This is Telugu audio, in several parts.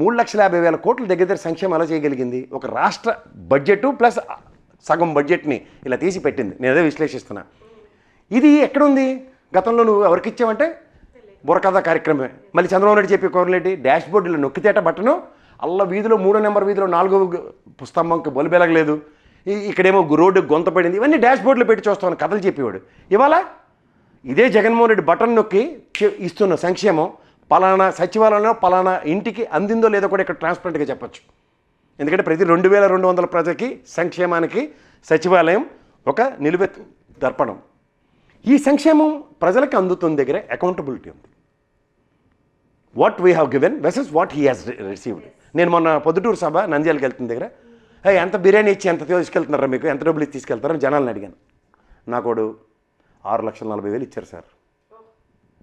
మూడు లక్షల యాభై వేల కోట్ల దగ్గర దగ్గర సంక్షేమం ఎలా చేయగలిగింది? ఒక రాష్ట్ర బడ్జెట్ ప్లస్ సగం బడ్జెట్ని ఇలా తీసి పెట్టింది. నేను అదే విశ్లేషిస్తున్నా. ఇది ఎక్కడుంది? గతంలో నువ్వు ఎవరికి ఇచ్చావంటే? బుర్రకథ కార్యక్రమమే మళ్ళీ చంద్రబాబు నాయుడు చెప్పి కోరలేటి? డాష్ బోర్డులో నొక్కితేట బట్టను అల్ల వీధిలో మూడో నెంబర్ వీధిలో నాలుగో స్తంభంకి బొలిబెలగలేదు ఇక్కడేమో రోడ్డు గొంత పడింది. ఇవన్నీ డాష్ బోర్డులో పెట్టి చూస్తామని కథలు చెప్పేవాడు. ఇవాళ ఇదే జగన్మోహన్ రెడ్డి బటన్ నొక్కి ఇస్తున్న సంక్షేమం. పలానా సచివాలయంలో పలానా ఇంటికి అందిందో లేదో కూడా ఇక్కడ ట్రాన్స్పరెంట్గా చెప్పొచ్చు. ఎందుకంటే ప్రతి రెండు వేల రెండు వందల ప్రజలకి సంక్షేమానికి సచివాలయం ఒక నిలువెత్తు దర్పణం. ఈ సంక్షేమం ప్రజలకు అందుతున్న దగ్గర అకౌంటబిలిటీ ఉంది. What we have given versus what he has received నేను మొన్న పొద్దుటూరు సభ నంద్యాలకు వెళ్తున్న దగ్గర ఎంత బిర్యానీ ఇచ్చి ఎంత తీసుకెళ్తున్నారా మీకు? ఎంత డబ్బులు ఇచ్చి తీసుకెళ్తారని జనాలను అడిగాను. నాకోడు ఆరు లక్షల నలభై వేలు ఇచ్చారు సార్.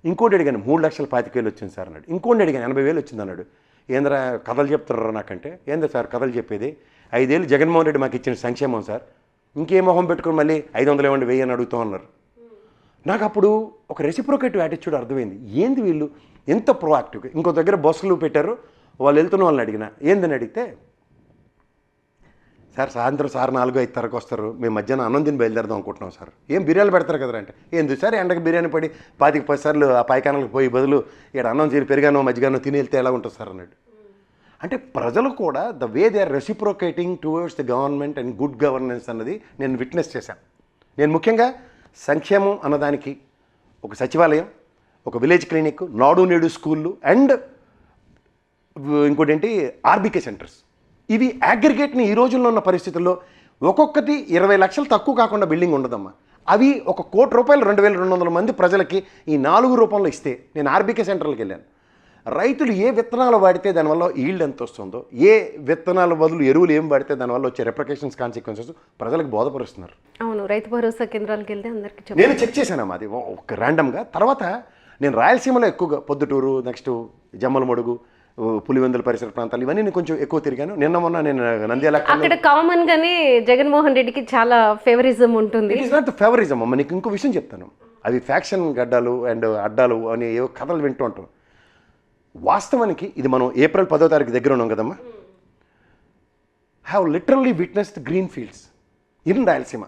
ఇంకోటి అడిగాను మూడు లక్షల పాతిక వేలు వచ్చింది సార్ అన్నాడు. ఇంకోటి అడిగాను ఎనభై వేలు వచ్చింది అన్నాడు. ఏంద్రా కథలు చెప్తున్నారా నాకంటే? ఏంద్రా సార్ కథలు చెప్పేది? ఐదేళ్ళు జగన్మోహన్ రెడ్డి మాకు ఇచ్చిన సంక్షేమం సార్. ఇంకే మొహం పెట్టుకుని మళ్ళీ ఐదు వందలు ఇవ్వండి వెయ్యి అని అడుగుతూ ఉన్నారు నాకు అప్పుడు ఒక రెసిప్రోకేటివ్ యాటిట్యూడ్ అర్థమైంది. ఏంది వీళ్ళు? ఎంత ప్రోయాక్టివ్గా ఇంకో దగ్గర బస్సులు పెట్టారు వాళ్ళు వెళ్తున్న వాళ్ళని అడిగిన. ఏందని అడిగితే సార్ సాయంత్రం సార్ నాలుగు ఐదు తరకు వస్తారు. మేము మధ్యాహ్నం అన్నం తిని బయలుదేరదాం అనుకుంటున్నాం సార్. ఏం బిర్యానీ పెడతారు కదా అంటే? ఎందుకు సార్ ఎండకు బిర్యానీ పడి పాతిక పది సార్లు ఆ పైకానాలకు పోయి బదులు ఇక్కడ అన్నం తిని పెరిగానో మజ్జిగానో తిని వెళ్తే ఎలా ఉంటుంది సార్ అన్నాడు. అంటే ప్రజలు కూడా the way they are reciprocating towards the government and good governance అన్నది నేను విట్నెస్ చేశాను. నేను ముఖ్యంగా సంక్షేమం అన్నదానికి ఒక సచివాలయం ఒక విలేజ్ క్లినిక్ నాడు నేడు స్కూళ్ళు అండ్ ఇంకోటి ఏంటి ఆర్బికే సెంటర్స్ ఇవి అగ్రిగేట్ని ఈ రోజుల్లో ఉన్న పరిస్థితుల్లో ఒక్కొక్కటి ఇరవై లక్షలు తక్కువ కాకుండా బిల్డింగ్ ఉండదమ్మా. అవి ఒక కోటి రూపాయలు రెండు వేల రెండు వందల మంది ప్రజలకి ఈ నాలుగు రూపంలో ఇస్తే నేను ఆర్బీకే సెంటర్లకు వెళ్ళాను. రైతులు ఏ విత్తనాలు వాడితే దానివల్ల ఈల్డ్ ఎంత వస్తుందో ఏ విత్తనాల బదులు ఎరువులు ఏం వాడితే దానివల్ల వచ్చే రెప్రికేషన్స్ కాన్సిక్వెన్సెస్ ప్రజలకు బోధపరుస్తున్నారు. అవును రైతు భరోసా కేంద్రాలకు వెళ్తే అందరికి నేను చెక్ చేశాను అది. ఒక ర్యాండమ్గా తర్వాత నేను రాయలసీమలో ఎక్కువగా పొద్దుటూరు నెక్స్ట్ జమ్మలమడుగు పులివెందుల పరిసర ప్రాంతాలు ఇవన్నీ నేను కొంచెం ఎక్కువ తిరిగాను. నిన్న మొన్న నేను నంద్యాల అక్కడ కామన్ గానే జగన్మోహన్ రెడ్డికి చాలా ఫేవరిజం ఉంటుంది. ఇట్ నాట్ ఫేవరిజం అమ్మ నీకు ఇంకో విషయం చెప్తాను. అవి ఫ్యాక్షన్ గడ్డాలు అండ్ అడ్డాలు అని ఏవో కథలు వింటూ ఉంటాం. వాస్తవానికి ఇది మనం ఏప్రిల్ పదో తారీఖు దగ్గర ఉన్నాం కదమ్మా. Have literally witnessed green fields in Rayalaseema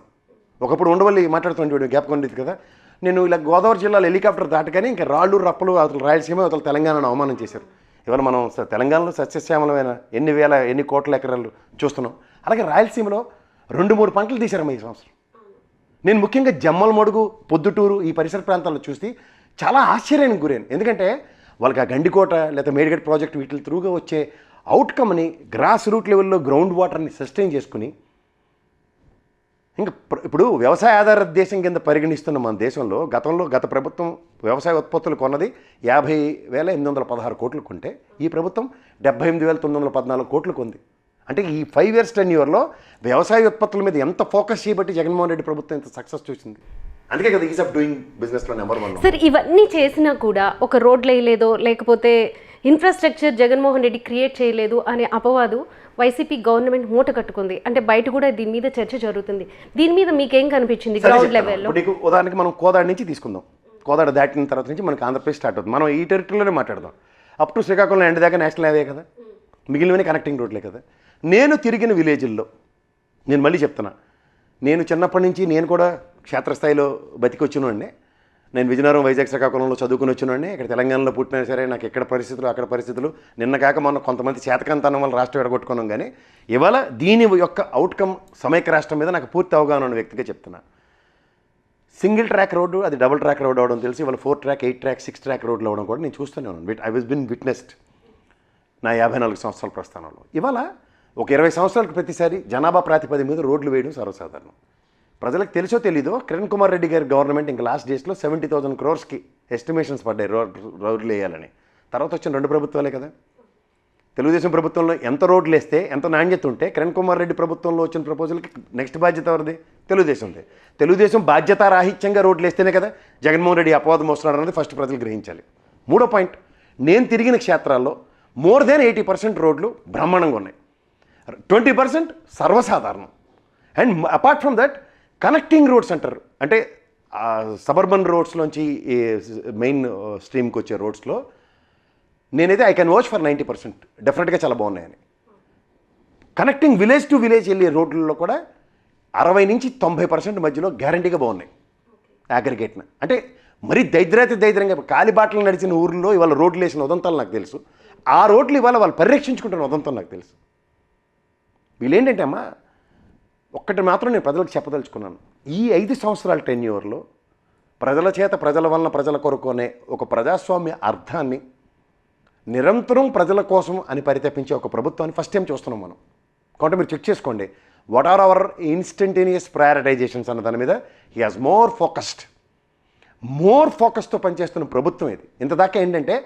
ఒకప్పుడు ఉండవల్లి మాట్లాడుతుంటే గ్యాప్ ఉండేది కదా. నేను ఇలా గోదావరి జిల్లాలో హెలికాప్టర్ దాటగానే ఇంకా రాళ్ళు రప్పలు అవతల రాయలసీమ అవతల తెలంగాణను అవమానం చేశారు. ఇవాళ మనం తెలంగాణలో సస్యశ్యామలమైన ఎన్ని వేల ఎన్ని కోట్ల ఎకరాలు చూస్తున్నాం. అలాగే రాయలసీమలో రెండు మూడు పంటలు తీశారమ్మ ఈ సంవత్సరం. నేను ముఖ్యంగా జమ్మల మడుగు పొద్దుటూరు ఈ పరిసర ప్రాంతాల్లో చూసి చాలా ఆశ్చర్యానికి గురాను ఎందుకంటే వాళ్ళకి ఆ గండికోట లేదా మేడిగడ్ ప్రాజెక్ట్ వీటి త్రూగా వచ్చే అవుట్కమ్ని గ్రాస్ రూట్ లెవెల్లో గ్రౌండ్ వాటర్ని సస్టైన్ చేసుకుని ఇంకా ఇప్పుడు వ్యవసాయ ఆధార దేశం కింద పరిగణిస్తున్న మన దేశంలో గతంలో గత ప్రభుత్వం వ్యవసాయ ఉత్పత్తులు కొన్నది యాభై వేల ఎనిమిది వందల పదహారు కోట్లు కొంటే ఈ ప్రభుత్వం డెబ్బై ఎనిమిది వేల తొమ్మిది వందల పద్నాలుగు కోట్లు కొంది. అంటే ఈ ఫైవ్ ఇయర్స్ టెన్ ఇయర్లో వ్యవసాయ ఉత్పత్తుల మీద ఎంత ఫోకస్ చేయబట్టి జగన్మోహన్ రెడ్డి ప్రభుత్వం ఎంత సక్సెస్ చూసింది? అందుకే కదా ఈజ్ ఆఫ్ డూయింగ్ బిజినెస్లో నెంబర్ వన్. సార్ ఇవన్నీ చేసినా కూడా ఒక రోడ్లు వేయలేదో లేకపోతే ఇన్ఫ్రాస్ట్రక్చర్ జగన్మోహన్ రెడ్డి క్రియేట్ చేయలేదు అనే అపవాదు వైసీపీ గవర్నమెంట్ మూట కట్టుకుంది. అంటే బయట కూడా దీని మీద చర్చ జరుగుతుంది. దీని మీద మీకేం కనిపించింది గ్రౌండ్. లెవెల్లో ఉదాహరణకి మనం కోదాడ నుంచి తీసుకుందాం. కోదాడ దాటిన తర్వాత నుంచి మనకి ఆంధ్రప్రదేశ్ స్టార్ట్ అవుతుంది. మనం ఈ టెరిటరీలోనే మాట్లాడదాం. అప్ టు శ్రీకాకుళం ఎండ్ దాకా నేషనల్ హైవే కదా? మిగిలినవన్నీ కనెక్టింగ్ రోడ్లే కదా? నేను తిరిగిన విలేజ్ల్లో నేను మళ్ళీ చెప్తున్నా నేను చిన్నప్పటి నుంచి నేను కూడా క్షేత్రస్థాయిలో బతికి వచ్చినవాడిని నేను విజయనగరం వైజాగ్ శ్రీకాకుళంలో చదువుకుని వచ్చినవాడిని ఇక్కడ తెలంగాణలో పుట్టినా సరే నాకు ఎక్కడ పరిస్థితులు అక్కడ పరిస్థితులు నిన్న కాక మొన్న కొంతమంది చేతకంతనం వల్ల రాష్ట్రం ఎడగొట్టుకున్నాం కానీ ఇవాళ దీని యొక్క అవుట్కమ్ సమైక్య రాష్ట్రం మీద నాకు పూర్తి అవగాహన ఉన్న వ్యక్తిగా చెప్తున్నా. సింగిల్ ట్రాక్ రోడ్డు అది డబుల్ ట్రాక్ రోడ్ అవడం తెలిసి ఇవాళ four track eight track six track రోడ్లు అవ్వడం కూడా నేను చూస్తూనే ఉన్నాను. ఐ వాజ్ బిన్ విట్నెస్డ్ నా యాభై నాలుగు సంవత్సరాల ప్రస్థానంలో. ఇవాళ ఒక ఇరవై సంవత్సరాలకు ప్రతిసారి జనాభా ప్రాతిపదిక మీద రోడ్లు వేయడం సర్వసాధారణం. ప్రజలకు తెలుసో తెలీదో కిరణ్ కుమార్ రెడ్డి గారి గవర్నమెంట్ ఇంకా లాస్ట్ డేస్లో సెవెంటీ థౌసండ్ క్రోర్స్కి ఎస్టిమేషన్స్ పడ్డాయి రోడ్ రోడ్లు వేయాలని. తర్వాత వచ్చిన రెండు ప్రభుత్వాలే కదా. తెలుగుదేశం ప్రభుత్వంలో ఎంత రోడ్లు వేస్తే ఎంత నాణ్యత ఉంటే కిరణ్ కుమార్ రెడ్డి ప్రభుత్వంలో వచ్చిన ప్రపోజల్కి నెక్స్ట్ బాధ్యత ఎవరిది? తెలుగుదేశంది. తెలుగుదేశం బాధ్యత రాహిత్యంగా రోడ్లు వేస్తేనే కదా జగన్మోహన్ రెడ్డి అపవాదం వస్తున్నాడు అనేది ఫస్ట్ ప్రజలు గ్రహించాలి. మూడో పాయింట్ నేను తిరిగిన క్షేత్రాల్లో మోర్ దెన్ ఎయిటీ పర్సెంట్ రోడ్లు బ్రహ్మాండంగా ఉన్నాయి. ట్వంటీ పర్సెంట్ సర్వసాధారణం. And apart from that connecting roads అంటారు. అంటే సబర్బన్ రోడ్స్లోంచి మెయిన్ స్ట్రీమ్కి వచ్చే రోడ్స్లో నేనైతే I can watch for ninety percent. డెఫినెట్గా చాలా బాగున్నాయని. కనెక్టింగ్ విలేజ్ టు విలేజ్ వెళ్ళే రోడ్లలో కూడా అరవై నుంచి తొంభై పర్సెంట్ మధ్యలో గ్యారంటీగా బాగున్నాయి. అగ్రిగేట్న. అంటే మరీ దైద్రాతి దైద్రంగా కాలిబాటలు నడిచిన ఊర్లో ఇవాళ రోడ్లు వేసిన ఉదంతాలు నాకు తెలుసు. ఆ రోడ్లు ఇవాళ వాళ్ళు పరిరక్షించుకుంటున్న ఉదంతం నాకు తెలుసు. వీళ్ళేంటంటే అమ్మా ఒక్కటి మాత్రం నేను ప్రజలకు చెప్పదలుచుకున్నాను. ఈ ఐదు సంవత్సరాల టెన్యూర్లో ప్రజల చేత ప్రజల వలన ప్రజల కొరకు అనే ఒక ప్రజాస్వామ్య అర్థాన్ని నిరంతరం ప్రజల కోసం అని పరితపించే ఒక ప్రభుత్వాన్ని ఫస్ట్ టైం చూస్తున్నాం మనం. కాబట్టి మీరు చెక్ చేసుకోండి. What are our instantaneous prioritisations అన్న దాని మీద? He has more focused more ఫోకస్తో పనిచేస్తున్న ప్రభుత్వం ఇది. ఇంతదాకా ఏంటంటే